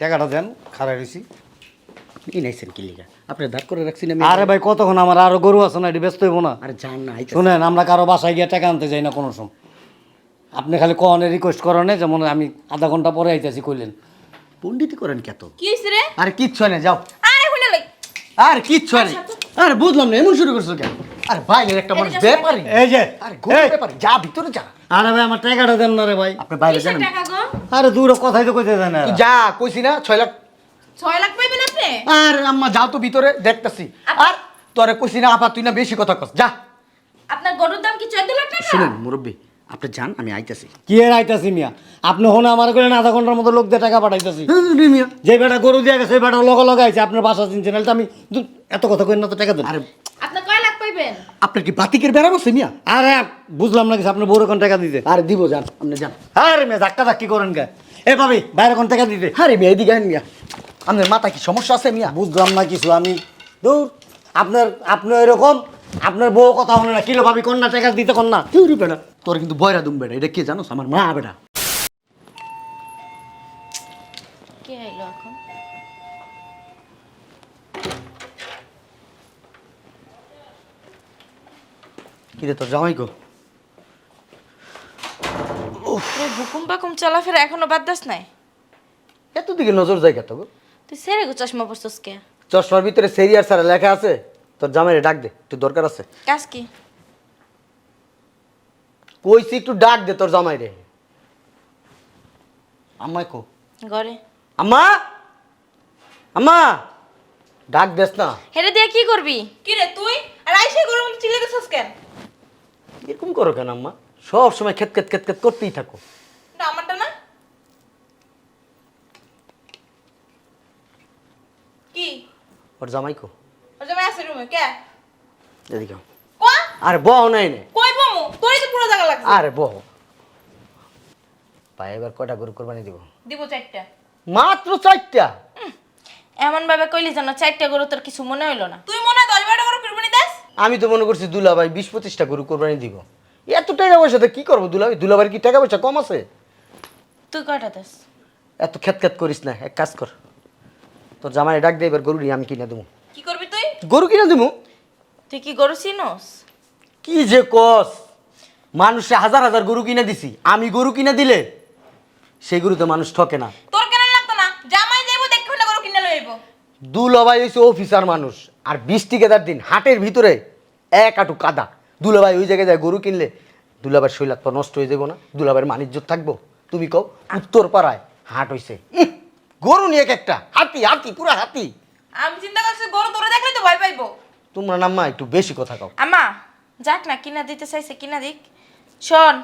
টাকাটা দেন খারাই রয়েছি এই নাইছেন কি লিগা? আপনি দাঁড় করে রাখছি না আমি। আরে ভাই কতক্ষণ আমার আরও গরু আছে না এটি ব্যস্ত হইব না। আরে যান না শুনেন আমরা কারও বাসায় গিয়ে টাকা আনতে যাই না কোনো সময়। আপনি খালি কনে রিকোয়েস্ট করেন যেমন আমি আধা ঘণ্টা পরে আইতেছি কইলেন। পণ্ডিতি করেন কে তো? কি হইছে রে? আরে কিচ্ছু না যাও। আরে হুনে লই। আর কিচ্ছু না। আরে বুঝলাম না এমন শুরু করছ কেন? আরে বাইরের একটা মানুষ ব্যাপারই এই যে আরে ব্যাপারে। যা ভিতরে যা। আরে ভাই আমার টাকাটা দেন না রে ভাই। আপনি বাইরে টাকা গো? আরে দূর কথাই তো কইতে দেন না তুই যা কইছি না ছয় লাখ। 6 লাখ পাইবেন আপনি? আর আম্মা যাও তো ভিতরে দেখতাছি। আর তোরে কইছি না আপা তুই না বেশি কথা কস যা। আপনার গরুর দাম কি 14 লাখ টাকা? শুনুন মুরব্বী আপনি যান আমি আইতাছি। কি এর আইতাছি মিয়া? আপনি হন আমার কইলেন আধা ঘণ্টার মতো লোক দিয়ে টাকা পাঠাইতাছি। মিয়া। যে বেটা গরু দিয়ে গেছে সেই বেটা লগে লগে আইছে আপনার বাসা চিনছে নাহলে তো আমি এত কথা কই না তো টাকা দেন। আরে পাইবেন আপনার কি বাতিকের বেড়া বসে মিয়া? আরে বুঝলাম না কিছু আপনার বউরে কোন টাকা দিতে? আরে দিব যান আপনি যান। আরে মেয়ে ধাক্কা ধাক্কি করেন কে? এ ভাবি বাইরে কোন টাকা দিতে? আরে মিয়া এদিকে আইন মিয়া। আপনার মাথা কি সমস্যা আছে মিয়া? বুঝলাম না কিছু আমি দূর। আপনার আপনি এরকম আপনার বউ কথা হলো না কিলো ভাবি কোন না টাকা দিতে কোন না তুই বেটা তোর কিন্তু বয়রা দুম বেটা এটা কে জানোস? আমার মা বেটা কে আইলো এখন কিরে তোর জামাই গো বাকুম চলাফেরা এখনও বাদ দাস নাই? এত দিকে নজর যায় তো গো। তুই সেরে গো চশমা পরছস কে? চশমার ভিতরে সেরিয়ার স্যার লেখা আছে তোর জামাইরে ডাক দে একটু দরকার আছে। কাজ কি? কইছি একটু ডাক দে তোর জামাইরে। আম্মাই কো? ঘরে। আম্মা? আম্মা? ডাক দেস না। হেরে দিয়ে কি করবি? কি রে তুই? আর আইসে গরু মধ্যে চিল্লে গেছস কেন? এরকম করো কেন আম্মা? সব সময় খেত খেত খেত খেত করতেই থাকো। না আমারটা না। কি? ওর জামাই কো। ওর জামাই আছে রুমে কে? এদিকে। আরে বহ নাই নে কই বমু তোরই তো পুরো জায়গা লাগছে। আরে বহ। ভাই এবার কয়টা গরু কোরবানি দিব? দিব চারটা। মাত্র চারটা? এমন ভাবে কইলি জানো চারটা গরু তোর কিছু মনে হইল না। তুই মনে হয় দশ বারোটা গরু কুরবানি দাস আমি তো মনে করছি দুলা ভাই বিশ পঁচিশটা গরু কোরবানি দিব। এত টাকা পয়সাতে কি করব দুলা ভাই কি টাকা পয়সা কম আছে? তুই কয়টা দাস? এত খেত খেত করিস না এক কাজ কর। তোর জামাই ডাক দে এবার গরু নিয়ে আমি কিনে দেবো। কি করবি তুই? গরু কিনে দেবো? তুই কি গরু চিনোস? কি যে কস? মানুষে হাজার হাজার গরু কিনে দিছি। আমি গরু কিনে দিলে সেই গরু তো মানুষ ঠকে না। তোর কেন লাগতো না? জামাই যাইবো দেখবে না গরু কিনে লইব। দুলাভাই হয়েছে অফিসার মানুষ। আর বিশ টিকাদার দিন হাটের ভিতরে এক আটু কাদা। দুলাভাই ওই জায়গায় যায় গরু কিনলে দুলাভাইয়ের শৈলাত পা নষ্ট হয়ে যাব না দুলাভাইয়ের মানিজ্য থাকব। তুমি কও উত্তর পাড়ায় হাট হইছে। ইহ, গরু নিয়ে এক একটা হাতি হাতি পুরা হাতি। আমি চিন্তা করছি গরু তোরে দেখলে তো ভয় পাইবো। তোমরা নাম্মা একটু বেশি কথা কও। আমা যাক না কিনা দিতে চাইছে কিনা দিক। শোন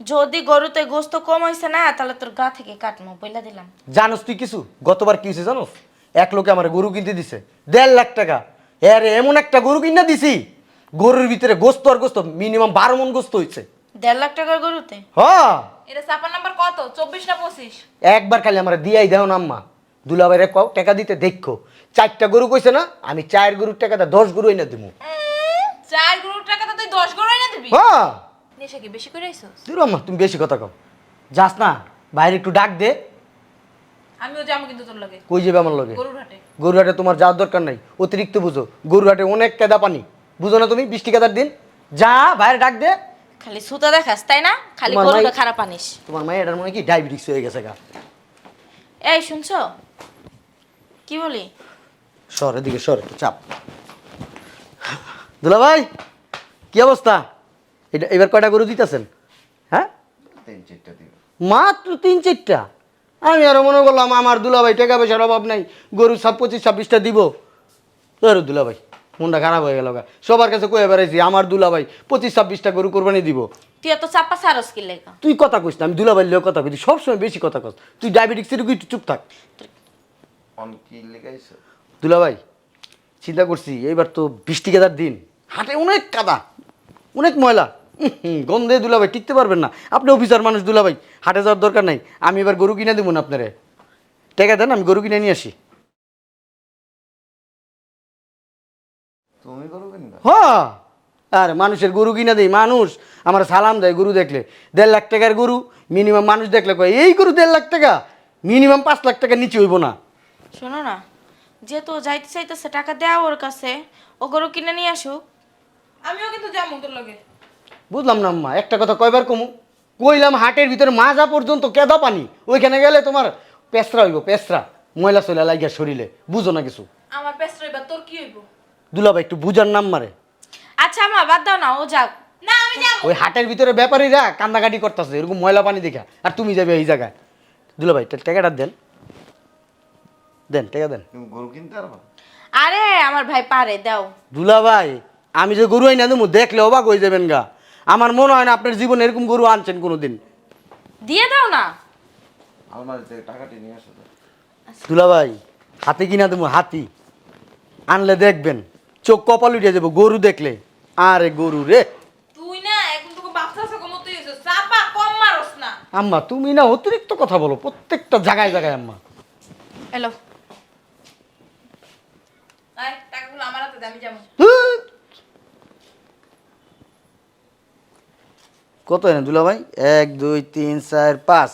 যদি গরুতে গোস্ত কম হইছে না তাহলে তোর গা থেকে কাটমো বইলা দিলাম। জানোস তুই কিছু? গতবার কি হয়েছে জানোস? এক লোকে আমার গরু কিনতে দিছে দেড় লাখ টাকা। আরে এমন একটা গরু কিনা দিছি গরুর ভিতরে গোস্ত আর গোস্ত মিনিমাম বারো মন গোস্ত হয়েছে দেড় লাখ টাকার গরুতে? হ্যাঁ। এটা চাপার নাম্বার কত? চব্বিশ না পঁচিশ? একবার খালি আমার দিয়াই দেও না আম্মা। দুলাভাইরে কও টাকা দিতে দেখো। চারটা গরু কইছে না আমি চার গরুর টাকা দা দশ গরু এনে দেবো চার গরুর টাকা তুই দশ গরু এনে দিবি? হ্যাঁ। নেশা কি বেশি করে আইসস? তুই আম্মা তুমি বেশি কথা কও। যাস না বাইরে একটু ডাক দে। আমিও যাব কিন্তু তোর লগে। কই যাবে আমার লগে? তোমার যাওয়ার দরকার নাই। অতিরিক্ত বুঝো। অনেক কেদা পানি। বুঝো না তুমি বৃষ্টি কেদার দিন? যা বাইরে ডাক দে। খালি সুতা দেখাস তাই না? খালি তোমার গরুটা মাই- খারাপ আনিস তোমার মায়ের এটার মনে কি ডায়াবেটিস হয়ে গেছে গা। এই শুনছো? কি বলি? সর এদিকে সর একটু চাপ। দুলা ভাই কি অবস্থা? এটা এবার কয়টা গরু দিতেছেন? হ্যাঁ? মাত্র তিন চারটা? আমি আরও মনে করলাম আমার দুলাভাই টাকা পয়সার অভাব নাই গরু সব পঁচিশ ছাব্বিশটা দিব। আরে দুলাভাই মনটা খারাপ হয়ে গেল। সবার কাছে কয়ে বেড়াইছি আমার দুলাভাই পঁচিশ ছাব্বিশটা গরু কোরবানি দিব। তুই এত চাপা সারস কি লেগা? তুই কথা কইস না আমি দুলাভাই লিও কথা কই সবসময় বেশি কথা কস। তুই ডায়াবেটিক্সের একটু চুপ থাক। অন কি লেগাইছে? দুলাভাই চিন্তা করছি এইবার তো বৃষ্টি কাদার দিন। হাটে অনেক কাদা অনেক ময়লা। গন্ধে দুলাভাই টিকতে পারবেন না। আপনি অফিসার মানুষ দুলাভাই হাটে যাওয়ার দরকার নাই। আমি এবার গরু কিনে দেবো না আপনারে। টাকা দেন আমি গরু কিনে নিয়ে আসি। তুমি কিনবা? আর মানুষের গরু কিনে দেই মানুষ। আমার সালাম দেয় গরু দেখলে। দেড় লাখ টাকার গরু মিনিমাম মানুষ দেখলে কয় এই গরু দেড় লাখ টাকা মিনিমাম পাঁচ লাখ টাকা নিচে হইব না। শোনো না যেহেতু ও যাইতে চাইতেছে টাকা দেওয়া ওর কাছে। ও গরু কিনে নিয়ে আসুক। আমিও কিন্তু যাব তোর লগে। বুঝলাম না আম্মা একটা কথা কয়বার কমু? কইলাম হাটের ভিতরে মাজা পর্যন্ত কেদা পানি? ওইখানে গেলে তোমার পেসরা হইব পেসরা ময়লা সয়লা লাগিয়া শরীরে বুঝো না কিছু? আমার পেস্ট রইবা তোর কি হইব? দুলাভাই একটু বুঝার নাম মারে। আচ্ছা মা বাদ দাও না ও যাক। না আমি যাব। ওই হাটের ভিতরে ব্যাপারীরা কান্দাকাটি করতেছে এরকম ময়লা পানি দেখা। আর তুমি যাবে এই জায়গায়। দুলাভাই টাকাটা দেন। দেন টাকা দেন। তুমি গরু কিনতে পারবা? আরে আমার ভাই পারে দাও। দুলাভাই আমি যে গরু আইনা দেবো দেখলে অবাক হয়ে যাবেন গা। আমার মনে হয় না আপনার জীবনে এরকম গরু আনছেন কোনোদিন। দিয়ে দাও না। আলমারি থেকে টাকাটি নিয়ে আসো তো। দুলাভাই হাতি কিনা দেবো হাতি। আনলে দেখবেন চোখ কপাল উঠে যাব গরু দেখলে। আরে গরু রে। তুই না এখন তোকে মতো হইছো চাপা কম মারস না। আম্মা তুমি না অতিরিক্ত কথা বলো প্রত্যেকটা জায়গায় জায়গায় আম্মা। এলো। আয় টাকাগুলো আমার হাতে দে আমি যাব। কত এনে দুলাভাই এক দুই তিন চার পাঁচ।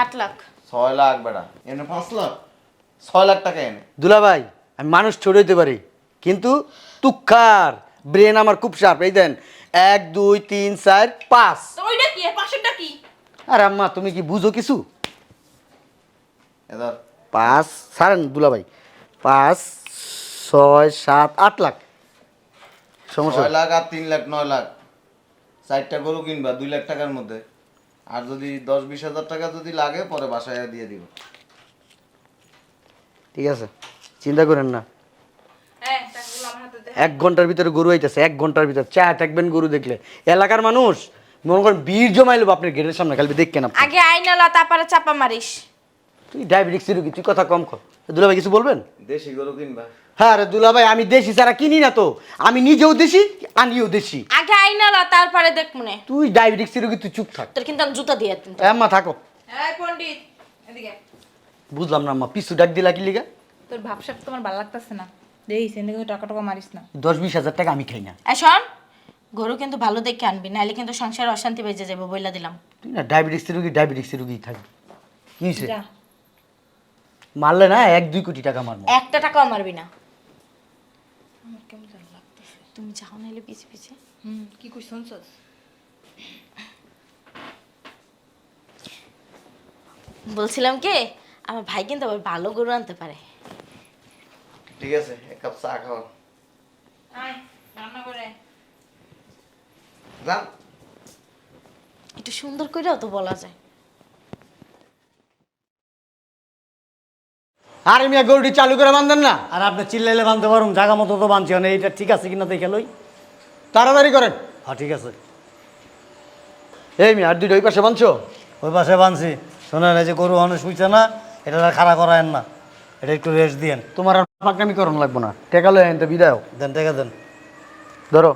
আট লাখ। ছয় লাখ বেড়া এনে পাঁচ লাখ। ছয় লাখ টাকা এনে। দুলাভাই আমি মানুষ ছোট হইতে পারি কিন্তু তুক্ষার ব্রেন আমার খুব শার্প এই দেন এক দুই তিন চার পাঁচ। তো ওইটা কি? আর পাশেরটা কি? আর আম্মা তুমি কি বুঝো কিছু? এবার পাঁচ ছাড়েন দুলাভাই পাঁচ ছয় সাত আট লাখ। সমস্যা ছয় লাখ আর তিন লাখ নয় লাখ। চারটা গরু কিনবা দুই লাখ টাকার মধ্যে। আর যদি দশ বিশ হাজার টাকা যদি লাগে পরে বাসায় দিয়ে দিব। ঠিক আছে। চিন্তা করেন না। হ্যাঁ টাকাগুলো আমার হাতে দে এক ঘণ্টার ভিতরে গরু আইতেছে এক ঘণ্টার ভিতরে। চা থাকবেন গরু দেখলে। এলাকার মানুষ মনে করেন বীর জমাইলো আপনার গেটের সামনে খালি দেখকেন আপনি। আগে আইনালা তারপরে চাপা মারিস। তুই ডায়াবেটিক্স রুগী তুই কথা কম কর। দুলাভাই কিছু বলবেন? দেশি গরু কিনবা। হ্যাঁ রে দুলাভাই আমি দেশি ছাড়া কিনি না তো। আমি নিজেও দেশি আনিও দেশি। আগে আইনালা তারপরে দেখ মনে। তুই ডায়াবেটিক্স রুগী তুই চুপ থাক। তোর কিন্তু আমি জুতা দিয়ে। এ আম্মা থাকো। হ্যাঁ পণ্ডিত এদিকে। বুঝলাম না আম্মা পিছু ডাক দিলা কি লিগা? তোর ভাবসাব তোমার ভালো লাগতেছে না। দেখিস এনে কিন্তু টাকা টাকা মারিস না। দশ বিশ হাজার টাকা আমি খাই না। এই শোন গরু কিন্তু ভালো দেখে আনবি নাহলে কিন্তু সংসারে অশান্তি বেজে যাবে বইলা দিলাম। তুই না ডায়াবেটিক্স রুগী ডায়াবেটিক্স রুগী থাকবি। কি হয়েছে যা। মারলে না এক দুই কোটি টাকা মারবো। একটা টাকাও মারবি না আমার কেমন জানি লাগতেছে তুমি যাও নাহলে পিছে পিছে হুম কি কই শুনছস? বলছিলাম কি আমার ভাই কিন্তু আবার ভালো গরু আনতে পারে। ঠিক আছে এক কাপ চা খাওয়া আয় রান্না করে। যান একটু সুন্দর করেও তো বলা যায়। আরে মিয়া গরুটি চালু করে বান্ধেন না। আর আপনি চিল্লাইলে বানতে পারুন জায়গা মতো তো বানছি না এইটা ঠিক আছে কিনা দেখে লই। তাড়াতাড়ি করেন। হ্যাঁ ঠিক আছে। এই মিয়া আর দুইটা ওই পাশে বাঁধছো? ওই পাশে বানছি শোনেন এই যে গরু অনেক শুইছে না এটা খাড়া করায়েন না। এটা একটু রেস্ট দিয়েন। তোমার আর পাকামি করণ লাগবো না। টেকালো এনতে বিদায় দেন টেকা দেন। ধরো।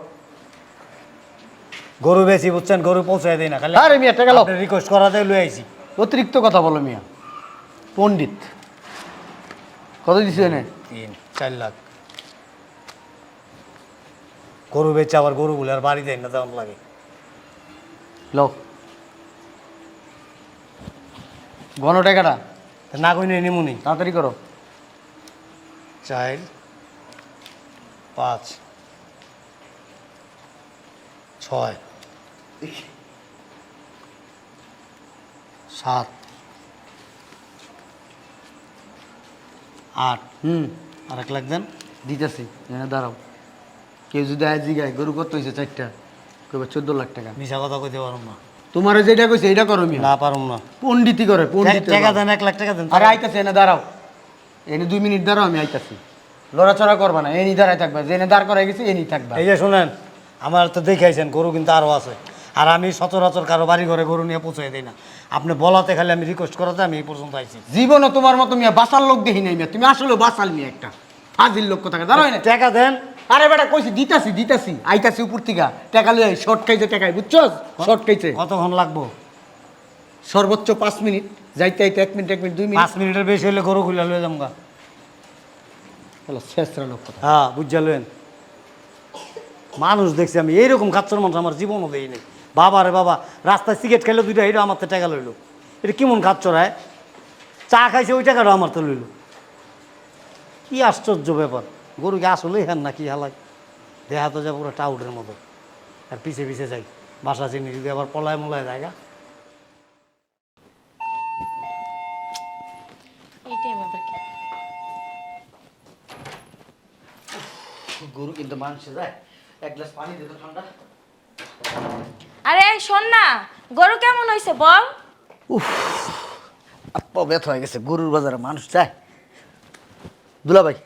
গরু বেশি বুঝছেন গরু পৌঁছায় দেয় না খালি আরে মিয়া টেকালো রিকোয়েস্ট করাতে লই আইছি। অতিরিক্ত কথা বলো মিয়া। পণ্ডিত। কত দিছে এনে? তিন চার লাখ। গরু বেচে আবার গরু বলে আর বাড়ি দেয় না তেমন লাগে। লো ঘন টাকাটা? না কই নেই নিমুনি। তাড়াতাড়ি করো। চার পাঁচ ছয় সাত আট। হুম আর এক লাখ দেন। দিতেছি এনে দাঁড়াও। কেউ যদি আজ জিগায় গরু কত হয়েছে চারটা? কবে চোদ্দ লাখ টাকা। মিশা কথা কইতে পারুম না। তোমার যেটা কইছে এটা করো না পারুম না। পণ্ডিতি করে পণ্ডিত টাকা দেন এক লাখ টাকা দেন। আরে আইতাছে এনে দাঁড়াও। এনে দুই মিনিট দাঁড়াও আমি আইতাছি। লড়াচড়া করবা না এনি দাঁড়াই থাকবা। যে এনে দাঁড় করাই গেছে এনি থাকবা। এই যে শুনেন আমার তো দেখাইছেন গরু কিন্তু আরও আছে। আর আমি সচরাচর কারও বাড়ি ঘরে গরু নিয়ে পৌঁছে দিই না। আপনি বলাতে খালি আমি রিকোয়েস্ট করাতে আমি এই পর্যন্ত আইছি। জীবনও তোমার মতো মিয়া বাসার লোক দেখি নাই মিয়া। তুমি আসলে বাসাল মিয়া একটা। ফাজিল লোক কোথাকে দাঁড়াই না টাকা দেন। আরে বেটা কইছি দিতাছি দিতাছি। আইতাছি উপর থেকে। টাকা লই শর্ট খাইছে টাকাই বুঝছস? শর্ট খাইছে। কতক্ষণ লাগবো? সর্বোচ্চ পাঁচ মিনিট। যাইতে যাইতে এক মিনিট এক মিনিট দুই মিনিট। পাঁচ মিনিটের বেশি হলে গরু খুলে লয়ে যাম গা। হলো শেষরা লোক কথা হ্যাঁ বুঝা মানুষ দেখছি আমি এইরকম খাচ্ছর মানুষ আমার জীবনও দেই নেই। বাবা রে বাবা রাস্তায় সিগারেট খেলে দুইটা হিরো আমার তো টাকা লইলো। এটা কেমন খাচ্ছর হ্যাঁ চা খাইছে ওই টাকাটা আমার তো লইল। কি আশ্চর্য ব্যাপার। গরু গরুকে আসলেই হ্যান না কি হালাই দেহা তো যা পুরো টাউটের মতো। আর পিছে পিছে যাই। বাসা চিনি যদি আবার পলায় মলায় জায়গা গরু কিন্তু মানুষে যায়। এক গ্লাস পানি দিতে ঠান্ডা। আরে শোন না, গরু কেমন হয়েছে বল? আপা ব্যথা হয়ে গেছে, গরুর বাজারে মানুষ যায়। দুলা ভাই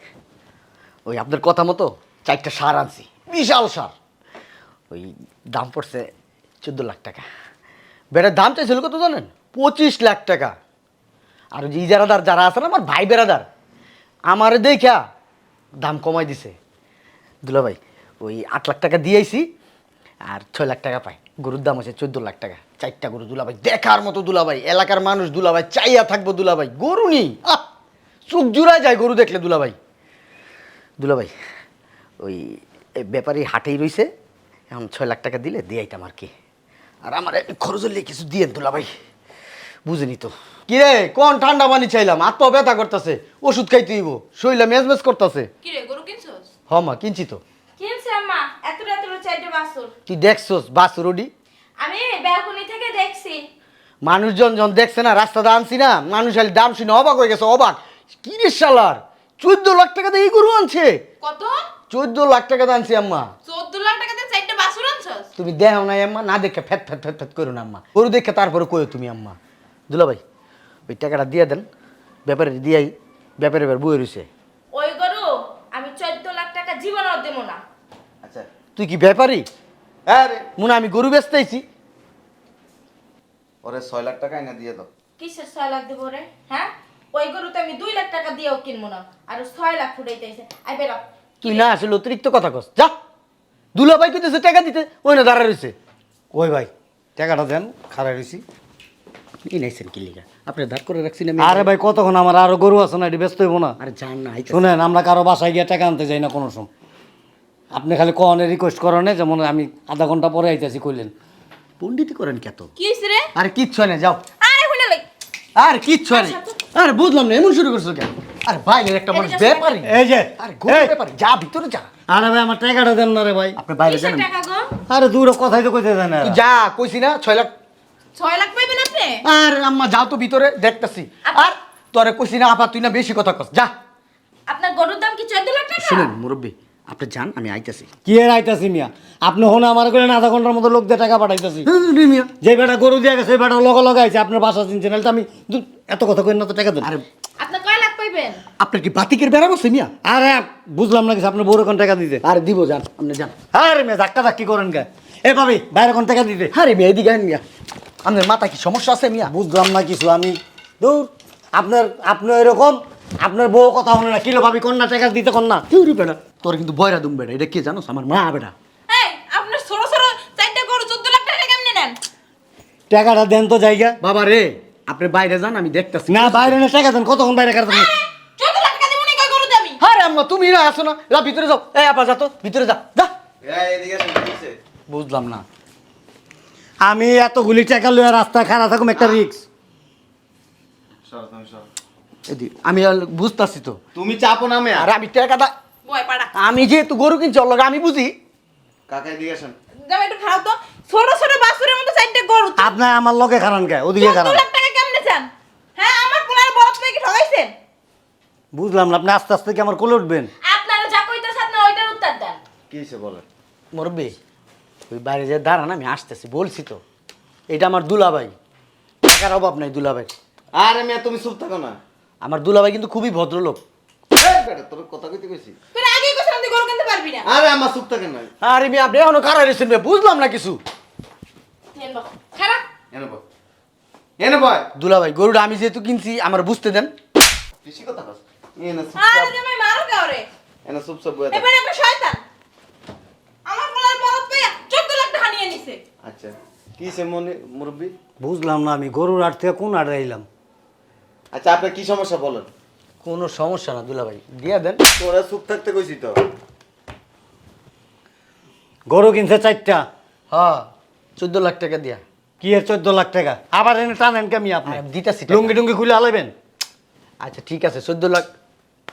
ওই আপনার কথা মতো চারটা সার আনছি, বিশাল সার। ওই দাম পড়ছে চোদ্দ লাখ টাকা। বেটার দাম চাইছিল কত জানেন? পঁচিশ লাখ টাকা। আর ওই যে ইজারাদার যারা আছে না, আমার ভাই বেড়াদার আমারে দেখা দাম কমাই দিছে। দুলা ভাই ওই আট লাখ টাকা দিয়েছি, আর ছয় লাখ টাকা পাই গরুর দাম হচ্ছে চোদ্দ লাখ টাকা। চারটা গরু দুলাভাই দেখার মতো দুলাভাই এলাকার মানুষ দুলাভাই চাইয়া থাকব দুলাভাই গরু নি আহ চোখ জুড়ায় যায় গরু দেখলে দুলাভাই। দুলাভাই ওই ব্যাপারী হাটেই রইছে এখন ছয় লাখ টাকা দিলে দিয়াইতাম আর কি। আর আমার একটু খরচ হলে কিছু দিয়েন দুলাভাই। বুঝিনি তো। কি রে কোন ঠান্ডা পানি চাইলাম? আত্ম ব্যথা করতেছে ওষুধ খাইতে হইব শরীরে মেজমেজ করতেছে। কি রে গরু কিনছস? হ মা কিনছি তো। কিনছে আম্মা এত এত চারটে বাসুর। তুই দেখছোস? বাস রোডি আমি ব্যালকনি থেকে দেখছি। মানুষজন যখন দেখছে না আনছি না মানুষ খালি দাম শুনে অবাক হয়ে গেছে অবাক। কি রে শালার? চোদ্দ লাখ টাকা দিয়ে এই গরু আনছে। কত? চোদ্দ লাখ টাকা দিয়ে আনছি আম্মা। চোদ্দ লাখ টাকা দিয়ে চারটে বাসুর আনছস? তুমি দেও নাই আম্মা না দেখে ফ্যাত ফ্যাত ফ্যাত ফ্যাত করো না আম্মা। গরু দেখে তারপরে কয়ো তুমি আম্মা। দুলা ভাই ওই টাকাটা দিয়ে দেন ব্যাপারে দিয়াই ব্যাপারে এবার বই রয়েছে ওই গরু আমি চোদ্দ লাখ টাকা জীবনও দেবো না আচ্ছা তুই কি ব্যাপারী? হ্যাঁ রে। মনে আমি গরু বেচতেছি। ওরে ছয় লাখ টাকা এনে দিয়ে দাও। কিসের ছয় লাখ দেবো রে? হ্যাঁ? ওই গরু তো আমি দুই লাখ টাকা দিয়েও কিনবো না আর ছয় লাখ ফুটাইতেছে। আই বেরো। তুই না আসলে অতিরিক্ত কথা কস। যা। দুলা ভাই কইতেছে টাকা দিতে ওই না দাঁড়া রয়েছে। ওই ভাই? টাকাটা দেন খারাই রয়েছি কি নাইছেন কি লিগা? আপনি দাঁড় করে রাখছি না আরে ভাই কতক্ষণ আমার আরও গরু আছে না এটি ব্যস্ত হইব না। আরে জান না শুনেন আমরা কারও বাসায় গিয়ে টাকা আনতে যাই না কোনো সময়। আপনি খালি কনে রিকোয়েস্ট করেন যেমন আমি আধা ঘণ্টা পরে আইতেছি কইলেন। পণ্ডিতি করেন কত কি হইছে রে? আরে কিচ্ছু হয় না যাও। আরে হুলে লই। আর কিচ্ছু হয় না। আরে বুঝলাম না এমন শুরু করছ কেন? আরে বাইরের একটা মানুষ এদিকে আসো, ব্যাপারী। এই যে আরে গরু এই, ব্যাপারী যা ভিতরে যা। আরে ভাই আমার টাকাটা দেন না রে ভাই। আপনি বাইরে যান টাকা গো? আরে দূর কথাই তো কইতে দেন তুই যা কইছি না ছয় লাখ ছয় লাখ পাইবেন আপনি? আর আম্মা যাও তো ভিতরে দেখতাছি। আর তোরে কইছি না আপা তুই না বেশি কথা কস যা। আপনার গরুর দাম কি চোদ্দ লাখ টাকা? শুনুন মুরব্বী আপনি যান আমি আইতাছি। কি এর আইতাছি মিয়া? আপনি হনে আমার কইলেন আধা ঘণ্টার মতো লোক দিয়ে টাকা পাঠাইতেছি। মিয়া। যে বেটা গরু দিয়ে গেছে বেটা লগে লগে আইছে আপনার বাসা চিনছে নাহলে তো আমি এত কথা কই না তো টাকা দেন। আরে আপনার কয় লাখ পাইবেন? আপনার কি বাতিকের বেড়া বসে মিয়া? আরে বুঝলাম না কিছু আপনার বড় কোন টাকা দিতে? আরে দিব যান আপনি যান। আরে মেয়ে ধাক্কা ধাক্কি করেন কে এ ভাবি বাইরে কোন টাকা দিতে? আরে মেয়ে এদিকে আইন মিয়া। আপনার মাথা কি সমস্যা আছে মিয়া? বুঝলাম না কিছু আমি দূর আপনার আপনি এরকম আপনার বউ কথা হলো না কিলো ভাবি কন্যা টাকা দিতে কন্যা? কিউরি বেড়া। তোর কিন্তু বয়রা দুম বেড়া এটা কে জানো আমার মা বেড়া। এই আপনার ছোট ছোট চারটে গরু চোদ্দ লাখ টাকা কেমনে নেন? টাকাটা দেন তো জায়গা। বাবা রে আপনি বাইরে যান আমি দেখতাছি। না বাইরে না টাকা দেন কতক্ষণ বাইরে গরু দামি? আরে আম্মা তুমি না আসো না। যা ভিতরে যাও। এই আপা যা তো ভিতরে যা যা? বুঝলাম না। আমি এতগুলি টাকা লইয়া রাস্তা খারাপ থাকুম একটা রিক্স তুমি সর। এদি আমি বুঝতাছি তো। তুমি চাপো না মেয়া। আর আমি টাকাটা বয় পাড়া। আমি যেহেতু গরু কিনছি ওর লগে আমি বুঝি। কাকা এদিকে আসেন। একটু খারাপ তো। ছোট ছোট বাসুরের মতো চারটে গরু আপনার আমার লগে খারান কে? ওদিকে খারান। লাখ টাকা কেমনে চান? হ্যাঁ আমার পোলার বরফ মেয়ে কি ঠগাইছেন বুঝলাম না আপনি আস্তে আস্তে কি আমার কোলে উঠবেন? আপনারা যা কইতেছে আপনি ওইটার উত্তর দেন। কি হয়েছে বলেন? মরবে? ওই বাইরে যে দাঁড়ান আমি আসতেছি বলছি তো। এটা আমার দুলাভাই। টাকার অভাব নাই দুলাভাই। আরে মেয়া তুমি চুপ থাকো না। আমার দুলাভাই কিন্তু খুবই ভদ্রলোক। এই বেটা, তোর কথা কইতে কইছি? তুই আগেই কইছিলাম তুই গরু কিনতে পারবি না। আরে আমার চুপ থাকেন না। আরে আমি আপনি এখনও কারা রেছেন বুঝলাম না কিছু। দেন বাবা খারাপ? এনে এনে বয়। দুলাভাই গরুটা আমি যেহেতু কিনছি আমার বুঝতে দেন। বেশি কথা কস। এনে চুপ আরে জামাই মারো কাউরে। এনে চুপ চুপ বয়ে এবারে একটা শয়তান। আমার পোলার বরফ পেয়ে চোদ্দ লাখ টাকা নিয়ে নিছে। আচ্ছা মনে মুরব্বী? বুঝলাম না আমি গরুর আট থেকে কোন আড়ে আইলাম আচ্ছা আপনার কি সমস্যা বলেন? কোনো সমস্যা না দুলাভাই। দিয়ে দেন। তোরা চুপ থাকতে কইছি তো। গরু কিনছে চারটা। হ্যাঁ চোদ্দ লাখ টাকা দিয়া। কি এর চোদ্দ লাখ টাকা? আবার এনে টানেন কেমি আপনি? আমি দিতাছি টাকা। লুঙ্গি টুঙ্গি খুলে আলাইবেন? আচ্ছা ঠিক আছে চোদ্দ লাখ।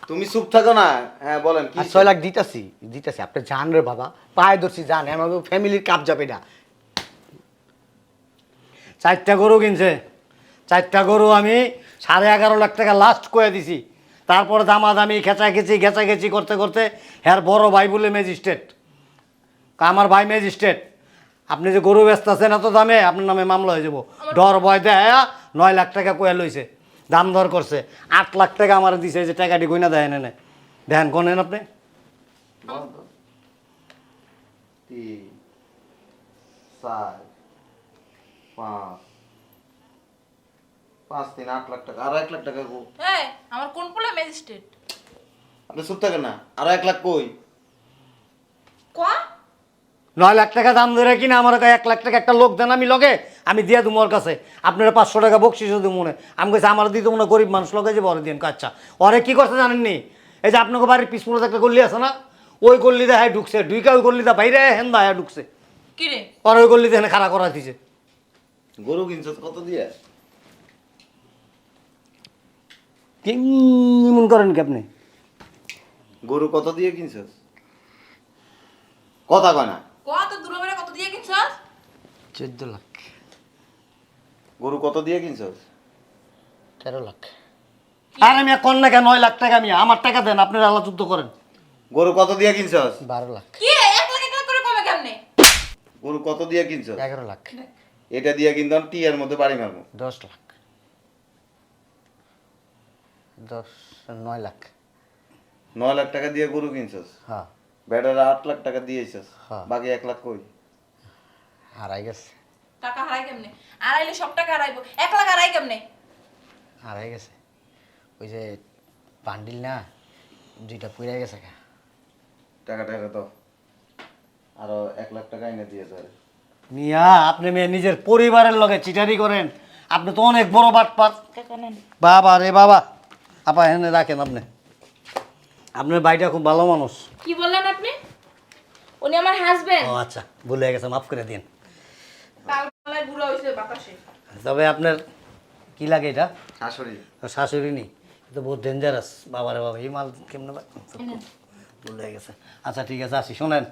তুমি চুপ থাকো না। হ্যাঁ বলেন কি আর ছয় লাখ দিতাছি দিতাছি। আপনি জান রে বাবা পায়ে ধরছি জান আমার ফ্যামিলির কাপ যাবে না। চারটা গরু কিনছে। চারটা গরু আমি সাড়ে এগারো লাখ টাকা লাস্ট করে দিছি। তারপরে দামাদামি খেঁচাখেচি ঘেঁচাঘেচি করতে করতে হ্যার বড় ভাই বলে ম্যাজিস্ট্রেট আমার ভাই ম্যাজিস্ট্রেট আপনি যে গরু ব্যস্ত আছেন এত দামে আপনার নামে মামলা হয়ে যাব। ডর ভয় দেয় নয় লাখ টাকা কয়ে লইছে। দাম দর করছে। আট লাখ টাকা আমার দিছে এই যে টাকাটি কইনা দেয় এনে দেন কোনেন আপনি? তিন চার পাঁচ পাঁচ তিন আট লাখ টাকা আরও এক লাখ টাকা কো। হ্যাঁ আমার কোন পোলা ম্যাজিস্ট্রেট? আপনি চুপ থাকেন না আরও এক লাখ কই? কোয়া নয় লাখ টাকা দাম ধরে কিনা আমার কাছে এক লাখ টাকা একটা লোক দেন আমি লগে আমি দিয়ে দেবো ওর কাছে। আপনারা পাঁচশো টাকা বকশিস দেবো মনে আমি কাছে আমার দিতে মনে গরিব মানুষ লগে যে বড় দিন আচ্ছা ওরে কি করছে জানেননি? এই যে আপনাকে বাড়ির পিছনে একটা গল্লি আছে না ওই গল্লিতে হ্যাঁ ঢুকছে। ঢুইকা ওই গল্লিতে বাইরে হেন্দা হ্যাঁ ঢুকছে। কি রে? আর ওই গল্লিতে এখানে খাড়া করা দিছে। গরু কিনছো কত দিয়ে? কেমন করেন কি আপনি? গরু কত দিয়ে কিনছস? কথা কয় না। কোয়া তো দুলাভাইরে কত দিয়ে কিনছস? চোদ্দ লাখ। গরু কত দিয়ে কিনছস? তেরো লাখ। আর আমি কেন নয় লাখ টাকা আমি আমার টাকা দেন আপনারা আল্লাহ যুদ্ধ করেন। গরু কত দিয়ে কিনছস? বারো লাখ। কি রে এক লাখ এক লাখ করে কমে কেমনে? গরু কত দিয়ে কিনছস? এগারো লাখ। এটা দিয়ে কিনতাম টি এর মধ্যে বাড়ি মারবো। দশ লাখ। দশ নয় লাখ। নয় লাখ টাকা দিয়ে গরু কিনছস? হ্যাঁ। বেটার আট লাখ টাকা দিয়েছস। হ্যাঁ। বাকি এক লাখ কই? হারাই গেছে। টাকা হারাই কেমনে? আড়াইলে সব টাকা হারাইবো। এক লাখ হারাই কেমনে? হারাই গেছে। ওই যে বান্ডিল না দুইটা পুড়ে গেছে। টাকা টাকা তো আরও এক লাখ টাকা এনে দিয়েছে আরে। মিয়া আপনি মেয়ে নিজের পরিবারের লগে চিটারি করেন। আপনি তো অনেক বড় বাটপার। বাবা রে বাবা। আপা এখানে রাখেন আপনি। আপনার ভাইটা খুব ভালো মানুষ। কি বললেন আপনি? উনি আমার হাজবেন্ড ও আচ্ছা ভুলে গেছে মাফ করে দিন। হইছে বাতাসে। তবে আপনার কি লাগে এটা? শাশুড়ি। শাশুড়ি তো বহুত ডেঞ্জারাস বাবারে বাবা এই মাল কেমনে ভুলে গেছে। আচ্ছা ঠিক আছে আসি শোনেন।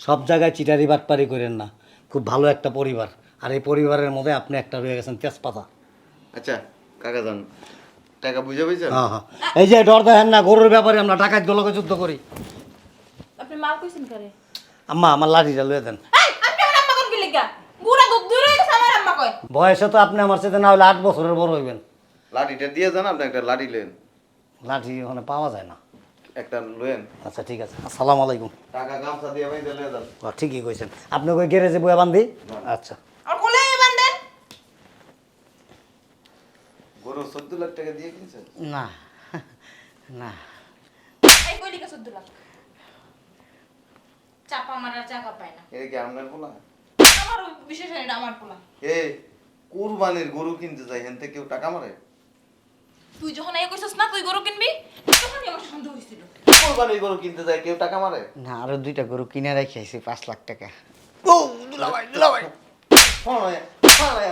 সব জায়গায় চিটারি বাটপারি করেন না। খুব ভালো একটা পরিবার। আর এই পরিবারের মধ্যে আপনি একটা রয়ে গেছেন তেজপাতা। আচ্ছা কাকা যান। টাকা বুঝে বুঝছেন হ্যাঁ হ্যাঁ। এই যে ডর দেখেন না গরুর ব্যাপারে আমরা টাকায় দলকে যুদ্ধ করি। আপনি মাল কইছেন করে? আম্মা আমার লাঠিটা লুয়ে দেন। এই আপনি আমার আম্মা কোন কি বুড়া দুধ দূরে হয়ে গেছে আমার আম্মা কয়। বয়সে তো আপনি আমার সাথে না হলে আট বছরের বড় হইবেন। লাঠিটা দিয়ে যান আপনি একটা লাঠি লেন। লাঠি ওখানে পাওয়া যায় না। একটা লেন। আচ্ছা ঠিক আছে। আসসালামু আলাইকুম। টাকা গামছা দিয়ে ভাই দিলে যান। ও, ঠিকই কইছেন। আপনি ওই গ্যারেজে বয়ে বান্ধি? আচ্ছা আর কোলে বান্ধেন গরু চোদ্দ লাখ টাকা দিয়ে কিনছেন? না না। এই কই লিগা 14 লাখ? চাপা মারার জায়গা পায় না। এটা কি আপনার বলা আমার বিশেষ এটা আমার পোলা। এ কুরবানির গরু কিনতে যাই হেনতে কেউ টাকা মারে? তুই যখন এই কইছস না তুই গরু কিনবি? তখনই আমার সন্দেহ হইছিল। কুরবানির গরু কিনতে যায় কেউ টাকা মারে? না আরও দুইটা গরু কিনে রেখে আইছি পাঁচ লাখ টাকা।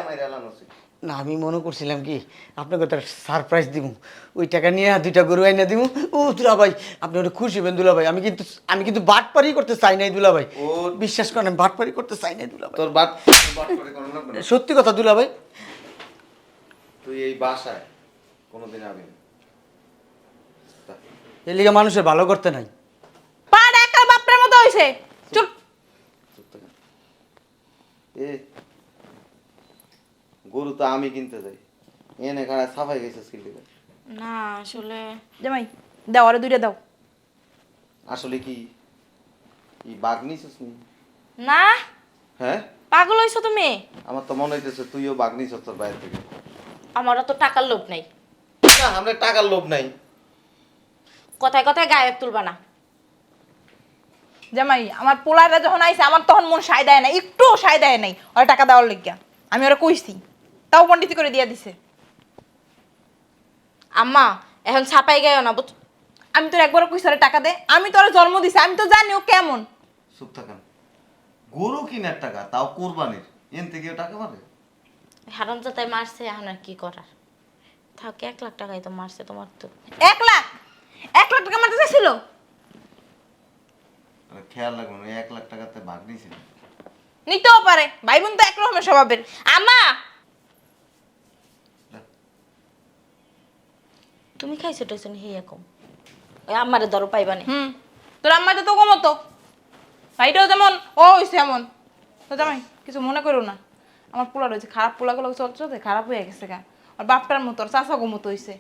আমার এলানো আছে। না আমি মনে করছিলাম কি আপনাকে তো সারপ্রাইজ দিব ওই টাকা নিয়ে দুইটা গরু আইনা দিব ও দুলা ভাই আপনি ওটা খুশি হবেন দুলা ভাই আমি কিন্তু আমি কিন্তু বাট বাটপারি করতে চাই নাই দুলা ভাই ও বিশ্বাস করেন আমি বাটপারি করতে চাই নাই দুলা ভাই তোর বাট। সত্যি কথা দুলা ভাই তুই এই বাসায় কোনোদিন আবি এর লিগে মানুষের ভালো করতে নাই। পা ডাকার বাপরের মতো হইছে। চুপ থাক। এ গরু তো আমি কিনতে যাই এনে খাড়া সাফাই গেছে না আসলে জামাই দাও আরে দুইটা দাও। আসলে কি এই বাঘ নিছিস নি? না। হ্যাঁ? পাগল হইছো তুমি? আমার তো মনে হইতেছে তুইও বাঘ নিছিস তোর বাইরে থেকে। আমারও তো টাকার লোভ নাই। না আমরা টাকার লোভ নাই। কথায় কথায় গায়ে তুলবা না। জামাই আমার পোলারা যখন আইছে আমার তখন মন সায় দেয় না একটু সায় দেয় নাই। ওরা টাকা দেওয়ার লিগা আমি ওরা কইছি। তাও পন্ডিতি করে দিয়া দিছে। আম্মা এখন ছাপাই গায়ও না বুঝ আমি তোর একবার কইছি ওরা টাকা দে আমি তোর জন্ম দিছি আমি তো জানি ও কেমন। চুপ থাকেন। গরু কিনার টাকা তাও কোরবানির। এন থেকে টাকা মারে হারাম যাতাই মারছে এখন আর কি করার? থাক এক লাখ টাকাই তো মারছে তোমার তো। এক লাখ? এক লাখ টাকা মারতে চাইছিল? আর খেয়াল রাখবেন ওই এক লাখ টাকাতে ভাগ নিয়েছিল নিতেও পারে ভাই বোন তো একরকমের স্বভাবের। আমা তুমি খাইছো টেছো হে এরকম ওই আমারে ধরো পাইবানে হুম। তোর আম্মা তো কম তো ভাইটাও যেমন ও হইছে এমন। তো জামাই, কিছু মনে করো না। আমার পোলা রয়েছে খারাপ পোলাগুলো গুলো চলছে খারাপ হয়ে গেছে গা। আর বাপটার মতো আর চাষাগো মতো হইছে